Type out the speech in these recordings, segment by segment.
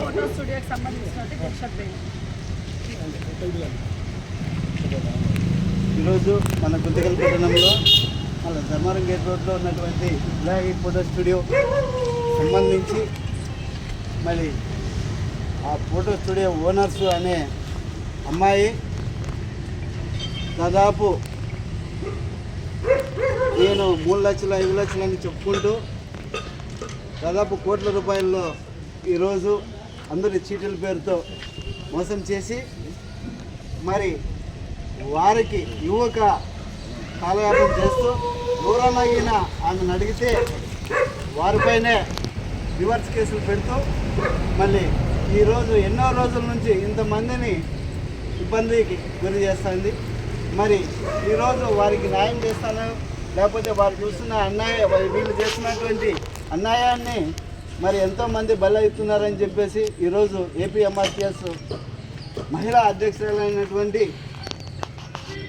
Photo స్టూడియోకి సంబంధించినట్టు ఈరోజు మన గుంతకల్ పట్టణంలో మన ధర్మారం గేట్ రోడ్లో ఉన్నటువంటి ఇలాగి ఫోటో స్టూడియో సంబంధించి మరి ఆ ఫోటో స్టూడియో ఓనర్స్ అనే అమ్మాయి దాదాపు నేను మూడు లక్షలు ఐదు లక్షలు అని చెప్పుకుంటూ దాదాపు కోట్ల రూపాయల్లో ఈరోజు అందరి చీటీల పేరుతో మోసం చేసి మరి వారికి యువక కాలయాపం చేస్తూ దూరమగిన ఆమెను అడిగితే వారిపైనే రివర్స్ కేసులు పెడుతూ మళ్ళీ ఈరోజు ఎన్నో రోజుల నుంచి ఇంతమందిని ఇబ్బందికి గురి చేస్తుంది. మరి ఈరోజు వారికి న్యాయం చేస్తాను లేకపోతే వారు చూస్తున్న అన్యాయ వీళ్ళు చేస్తున్నటువంటి అన్యాయాన్ని మరి ఎంతోమంది బలవుతున్నారని చెప్పేసి ఈరోజు ఏపీ ఎంఆర్పిఎస్ మహిళా అధ్యక్షురాలైనటువంటి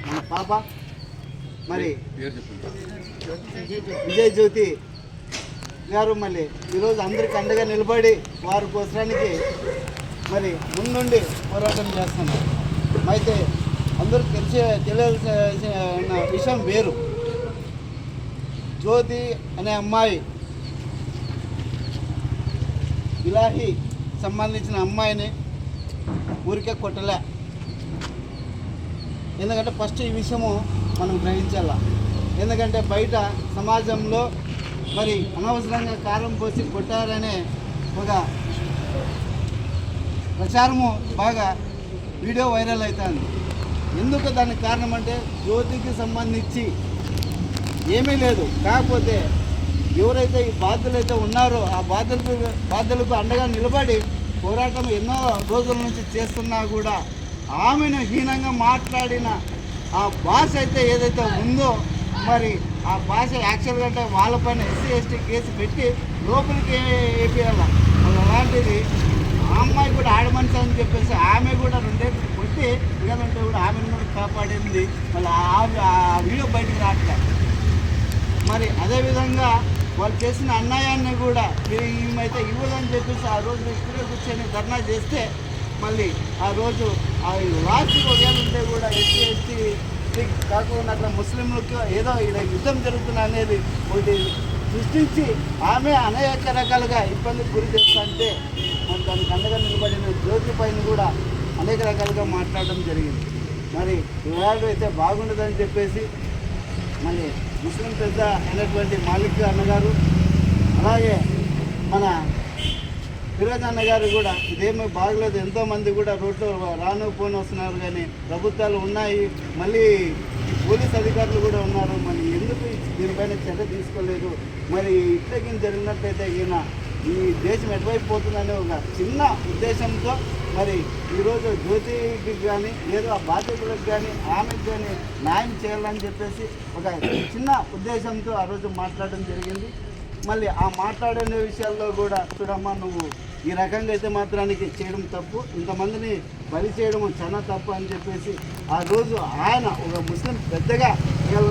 మన పాప మరి విజయ్ జ్యోతి గారు మళ్ళీ ఈరోజు అందరికి అండగా నిలబడి వారి కోసానికి మరి ముందుండి పోరాటం చేస్తున్నారు. అయితే అందరూ తెలిసే తెలియాల్సిన విషయం వేరు. జ్యోతి అనే అమ్మాయి ఇలాహి సంబంధించిన అమ్మాయిని ఊరికే కొట్టలే. ఎందుకంటే ఫస్ట్ ఈ విషయము మనం గ్రహించాల? ఎందుకంటే బయట సమాజంలో మరి అనవసరంగా కారం పోసి కొట్టారనే ఒక ప్రచారము బాగా వీడియో వైరల్ అవుతుంది ఎందుకు దానికి కారణం అంటే జ్యోతికి సంబంధించి ఏమీ లేదు. కాకపోతే ఎవరైతే ఈ బాధ్యులు అయితే ఉన్నారో ఆ బాధ్యులకు బాధ్యులకు అండగా నిలబడి పోరాటం ఎన్నో రోజుల నుంచి చేస్తున్నా కూడా ఆమెను హీనంగా మాట్లాడిన ఆ భాష అయితే ఏదైతే ఉందో మరి ఆ భాష యాక్చువల్గా అంటే వాళ్ళపైన ఎస్సీ ఎస్టీ కేసు పెట్టి లోపలికి వేపియాల అలాంటిది ఆ అమ్మాయి కూడా ఆడమనిషి అని చెప్పేసి ఆమె కూడా రెండేళ్ళు కొట్టి లేదంటే కూడా ఆమెను కూడా కాపాడింది. మళ్ళీ ఆ వీడియో బయటకు రావట్లేదు మరి అదేవిధంగా వాళ్ళు చేసిన అన్యాయాన్ని కూడా మీరు ఈమెయితే ఇవ్వదని చెప్పేసి ఆ రోజు ఇక్కడే కూర్చొని ధర్నా చేస్తే మళ్ళీ ఆ రోజు ఆ రాత్రి ఒకవేళ ఉంటే కూడా ఎస్సీ ఎస్టీ కాకుండా అక్కడ ముస్లింలకు ఏదో ఈడ యుద్ధం జరుగుతుంది అనేది ఒకటి సృష్టించి ఆమె అనేక రకాలుగా ఇబ్బందికి గురి చేస్తుంటే మనం దానికి అండగా నిలబడిన జ్యోతి పైన కూడా అనేక రకాలుగా మాట్లాడడం జరిగింది. మరి వివాహం అయితే బాగుండదని చెప్పేసి మళ్ళీ ముస్లిం పెద్ద అయినటువంటి మాలిక్ అన్నగారు అలాగే మన ఫిరోజ్ అన్నగారు కూడా ఇదేమీ బాగలేదు. ఎంతోమంది కూడా రోడ్లు రాను పోను వస్తున్నారు కానీ ప్రభుత్వాలు ఉన్నాయి. మళ్ళీ పోలీస్ అధికారులు కూడా ఉన్నారు. మరి ఎందుకు దీనిపైన చర్య తీసుకోలేదు? మరి ఇట్లకి జరిగినట్టయితే ఈయన ఈ దేశం ఎటువైపు పోతుందనే ఒక చిన్న ఉద్దేశంతో మరి ఈరోజు జ్యోతికి కానీ ఏదో బాధితులకు కానీ ఆమెకు కానీ న్యాయం చేయాలని చెప్పేసి ఒక చిన్న ఉద్దేశంతో ఆ రోజు మాట్లాడడం జరిగింది. మళ్ళీ ఆ మాట్లాడిన విషయాల్లో కూడా చూడమ్మా నువ్వు ఈ రకంగా అయితే మాత్రానికి చేయడం తప్పు. ఇంతమందిని బలి చేయడం చాలా తప్పు అని చెప్పేసి ఆ రోజు ఆయన ఒక ముస్లిం పెద్దగా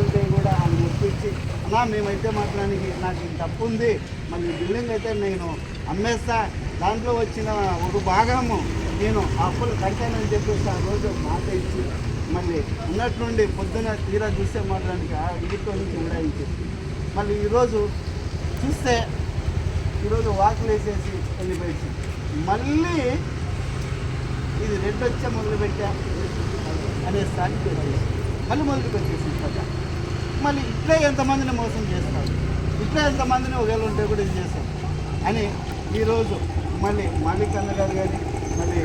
ఉంటే కూడా ఆయన ఒప్పించి అన్నా మేమైతే మాత్రానికి నాకు తప్పు ఉంది. మళ్ళీ బిల్డింగ్ అయితే నేను అమ్మేస్తా. దాంట్లో వచ్చిన ఒక భాగము నేను ఆ అప్పులు కట్టానని చెప్పేసి ఆ రోజు మాట ఇచ్చి మళ్ళీ ఉన్నట్లుండి పొద్దున తీరా చూస్తే మాత్రానికి ఆ ఇంటితో నుంచి ఉడాయించేసి మళ్ళీ ఈరోజు చూస్తే ఈరోజు వాకులు వేసేసి వెళ్ళిపోయి మళ్ళీ ఇది రెడ్ వచ్చే మొదలుపెట్టా అనే స్థాయికి వచ్చేసి మళ్ళీ మొదలుకి పెట్టేసింది కదా మళ్ళీ ఇట్లే ఎంతమందిని మోసం చేస్తారు ఇట్లే ఎంతమందిని ఒకవేళ ఉంటే కూడా ఇది చేస్తాం అని ఈరోజు మళ్ళీ మాలిక్ అన్న గారు కానీ మళ్ళీ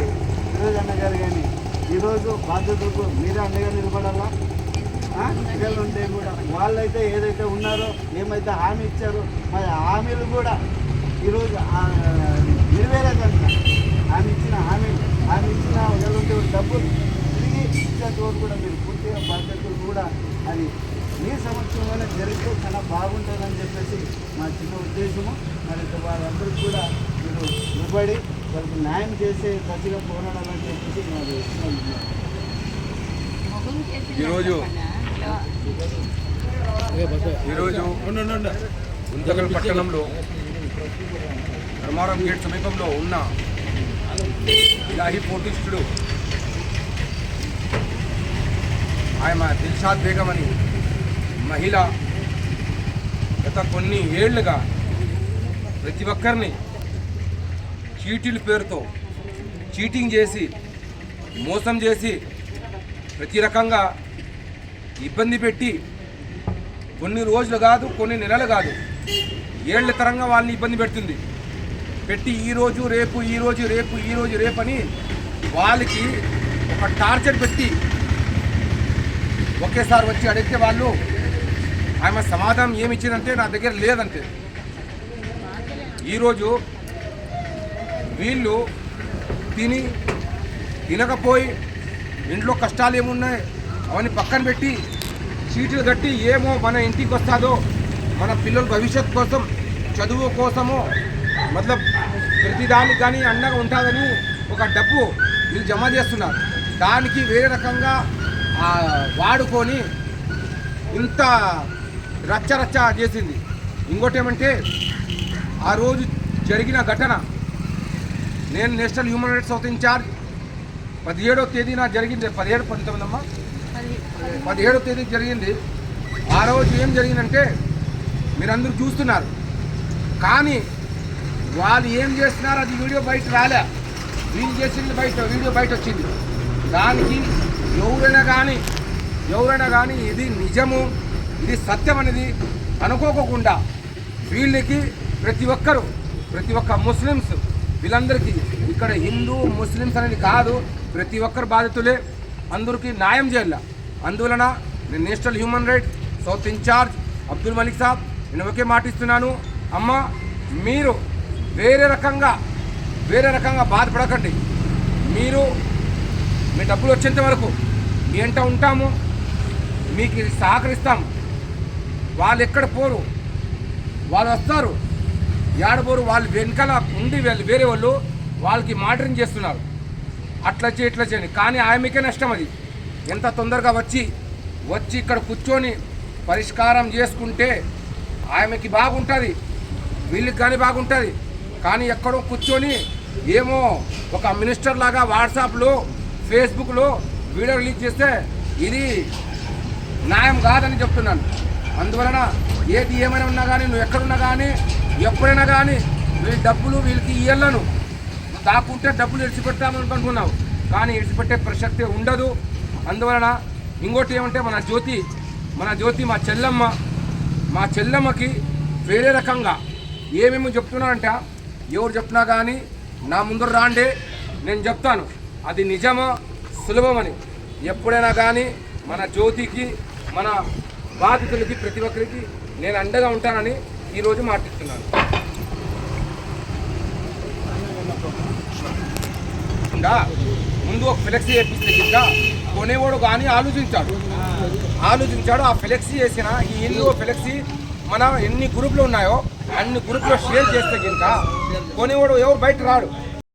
ఫిరోజ్ అన్న గారు కానీ ఈరోజు బాధ్యతలకు మీరే అండగా నిలబడాలా? పిల్లలు ఉంటే కూడా. వాళ్ళైతే ఏదైతే ఉన్నారో ఏమైతే హామీ ఇచ్చారో మరి హామీలు కూడా ఈరోజు ఆ నెరవేరేదంట. ఆమె ఇచ్చిన హామీ ఆమె ఇచ్చిన ఉంటే డబ్బులు తిరిగి ఇచ్చే చోటు కూడా మీరు పూర్తిగా బాధ్యతలు కూడా అది మీ సంవత్సరంలోనే జరిగితే చాలా బాగుంటుందని చెప్పేసి మా చిన్న ఉద్దేశము. మరి వాళ్ళందరికీ కూడా మీరు నిలబడి వాళ్ళకి న్యాయం చేసే దశగా పోరాడాలని చెప్పేసి మాది ఈరోజు ఈరోజు గుంతకల్ పట్టణంలో ధర్మారం గేట్ సమీపంలో ఉన్న ఇలాహి పోటీస్టుడు ఆయన దిల్షాద్ బేగం అని మహిళ గత కొన్ని ఏళ్ళుగా ప్రతి ఒక్కరిని చీటీల పేరుతో చీటింగ్ చేసి మోసం చేసి ప్రతి రకంగా ఇబ్బంది పెట్టి కొన్ని రోజులు కాదు కొన్ని నెలలు కాదు ఏళ్ళ తరంగా వాళ్ళని ఇబ్బంది పెడుతుంది. పెట్టి ఈరోజు రేపు ఈరోజు రేపు ఈరోజు రేపు అని వాళ్ళకి ఒక టార్చర్ పెట్టి ఒకేసారి వచ్చి అడిగితే వాళ్ళు ఆమె సమాధానం ఏమి ఇచ్చిందంటే నా దగ్గర లేదంటే. ఈరోజు వీళ్ళు తిని తినకపోయి ఇంట్లో కష్టాలు ఏమున్నాయి అవన్నీ పక్కన పెట్టి చీటీలు కట్టి ఏమో మన ఇంటికి వస్తుందో మన పిల్లల భవిష్యత్ కోసం చదువు కోసమో మతలబ్ ప్రతిదానికి కానీ అండగా ఉంటుందని ఒక డబ్బు వీళ్ళు జమ చేస్తున్నారు. దానికి వేరే రకంగా వాడుకొని ఇంత రచ్చ రచ్చ చేసింది. ఇంకోటి ఏమంటే ఆ రోజు జరిగిన ఘటన. నేను national human rights south incharge. పదిహేడో తేదీన జరిగింది. పదిహేడు పంతొమ్మిది అమ్మా? పదిహేడో తేదీ జరిగింది. ఆ రోజు ఏం జరిగిందంటే మీరందరూ చూస్తున్నారు. కానీ వాళ్ళు ఏం చేస్తున్నారు? అది వీడియో బయట రాలే. వీళ్ళు చేసింది బయట వీడియో బయట వచ్చింది. దానికి ఎవరైనా కానీ ఎవరైనా కానీ ఇది నిజము ఇది సత్యం అనేది అనుకోకుండా వీళ్ళకి ప్రతి ఒక్కరు ప్రతి ఒక్క ముస్లిమ్స్ వీళ్ళందరికీ ఇక్కడ హిందూ ముస్లిమ్స్ అనేది కాదు ప్రతి ఒక్కరు బాధితులే అందరికీ న్యాయం చేయాల. అందువలన నేను national human rights south incharge Abdul Malik Sab నేను ఒకే మాటిస్తున్నాను అమ్మ మీరు వేరే రకంగా వేరే రకంగా బాధపడకండి. మీరు మీ డబ్బులు వచ్చేంత వరకు మీ ఎంట ఉంటాము. మీకు సహకరిస్తాము వాళ్ళు ఎక్కడ పోరు? వాళ్ళు వస్తారు. ఏడబోరు వాళ్ళు వెనకాల ఉండి వాళ్ళు వేరే వాళ్ళు వాళ్ళకి మాటరింగ్ చేస్తున్నారు. అట్లా చేయి ఇట్లా చేయని కానీ ఆమెకే నష్టం అది. ఎంత తొందరగా వచ్చి వచ్చి ఇక్కడ కూర్చొని పరిష్కారం చేసుకుంటే ఆమెకి బాగుంటుంది వీళ్ళకి కానీ బాగుంటుంది. కానీ ఎక్కడో కూర్చొని ఏమో ఒక మినిస్టర్ లాగా వాట్సాప్లో ఫేస్బుక్లో వీడియో రిలీజ్ చేస్తే ఇది న్యాయం కాదని చెప్తున్నాను. అందువలన ఏది ఏమైనా ఉన్నా కానీ నువ్వు ఎక్కడున్నా కానీ ఎప్పుడైనా కానీ వీళ్ళ డబ్బులు వీళ్ళకి ఇయ్యలను దాక్కుంటే డబ్బులు ఇడిచిపెట్టామనుకుంటున్నావు కానీ ఇడిచిపెట్టే ప్రసక్తే ఉండదు. అందువలన ఇంకోటి ఏమంటే మన జ్యోతి మన జ్యోతి మా చెల్లమ్మ. మా చెల్లమ్మకి వేరే రకంగా ఏమేమి చెప్తున్నానంట ఎవరు చెప్పినా కానీ నా ముందర రాండే నేను చెప్తాను. అది నిజమో సులభమని. ఎప్పుడైనా కానీ మన జ్యోతికి మన బాధితులకి ప్రతి ఒక్కరికి నేను అండగా ఉంటానని ఈరోజు మాటిస్తున్నాను. ముందు ఒక ఫ్లెక్సీ వేపిస్తే కింద కొనేవాడు కానీ ఆలోచించాడు. ఆలోచించాడు. ఆ ఫ్లెక్సీ వేసిన ఈ ఎన్నో ఫ్లెక్సీ మన ఎన్ని గ్రూపులు ఉన్నాయో అన్ని గ్రూప్లో షేర్ చేస్తే కనుక కొనేవాడు ఎవరు బయట రాడు.